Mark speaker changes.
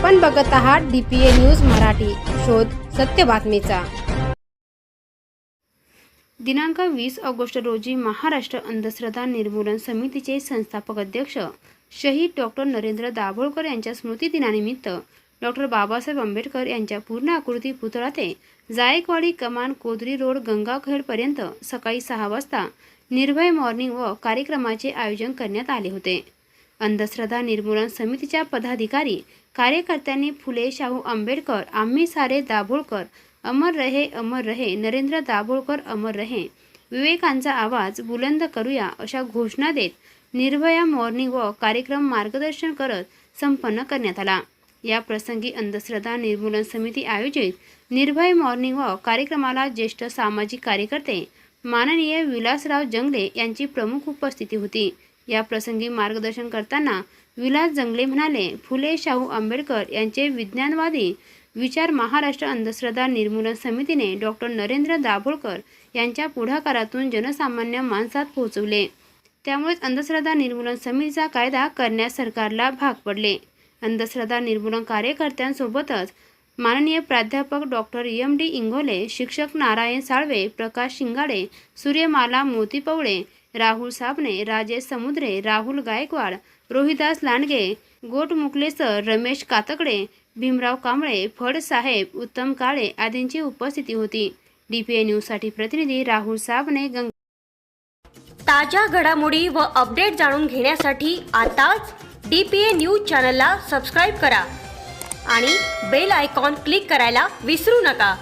Speaker 1: आपण बघत आहात डीपीए न्यूज मराठी. शोध सत्य बातमीचा. दिनांक वीस ऑगस्ट रोजी महाराष्ट्र अंधश्रद्धा निर्मूलन समितीचे संस्थापक अध्यक्ष शहीद डॉक्टर नरेंद्र दाभोळकर यांच्या स्मृतिदिनानिमित्त डॉक्टर बाबासाहेब आंबेडकर यांच्या पूर्ण आकृती पुतळा ते जायकवाडी कमान कोदरी रोड गंगाखेडपर्यंत सकाळी सहा वाजता निर्भय मॉर्निंग वॉक कार्यक्रमाचे आयोजन करण्यात आले होते. अंधश्रद्धा निर्मूलन समितीच्या पदाधिकारी कार्यकर्त्यांनी फुले शाहू आंबेडकर आम्ही सारे दाभोळकर अमर रहे अमर रहे नरेंद्र दाभोळकर अमर रहे विवेकांचा आवाज बुलंद करूया अशा घोषणा देत निर्भया मॉर्निंग वॉक कार्यक्रम मार्गदर्शन करत संपन्न करण्यात आला. या प्रसंगी अंधश्रद्धा निर्मूलन समिती आयोजित निर्भय मॉर्निंग वॉक कार्यक्रमाला ज्येष्ठ सामाजिक कार्यकर्ते माननीय विलासराव जंगले यांची प्रमुख उपस्थिती होती. या प्रसंगी मार्गदर्शन करताना विलास जंगले म्हणाले फुले शाहू आंबेडकर यांचे विज्ञानवादी विचार महाराष्ट्र अंधश्रद्धा निर्मूलन समितीने डॉक्टर नरेंद्र दाभोळकर यांच्या पुढाकारातून जनसामान्य माणसात पोहोचवले. त्यामुळेच अंधश्रद्धा निर्मूलन समितीचा कायदा करण्यास सरकारला भाग पडले. अंधश्रद्धा निर्मूलन कार्यकर्त्यांसोबतच माननीय प्राध्यापक डॉक्टर एम डी इंगोले शिक्षक नारायण साळवे प्रकाश शिंगाडे सूर्यमाला मोती पवळे राहुल साबणे राजेश समुद्रे राहुल गायकवाड रोहिदास लांडगे गोट मुकलेसर रमेश कातकडे भीमराव कांबळे फड साहेब उत्तम काळे आदींची उपस्थिती होती. डीपीए न्यूजसाठी प्रतिनिधी राहुल साबणे गंग
Speaker 2: ताज्या घडामोडी व अपडेट जाणून घेण्यासाठी आताच डी पी ए न्यूज चॅनलला सबस्क्राईब करा आणि बेल आयकॉन क्लिक करायला विसरू नका.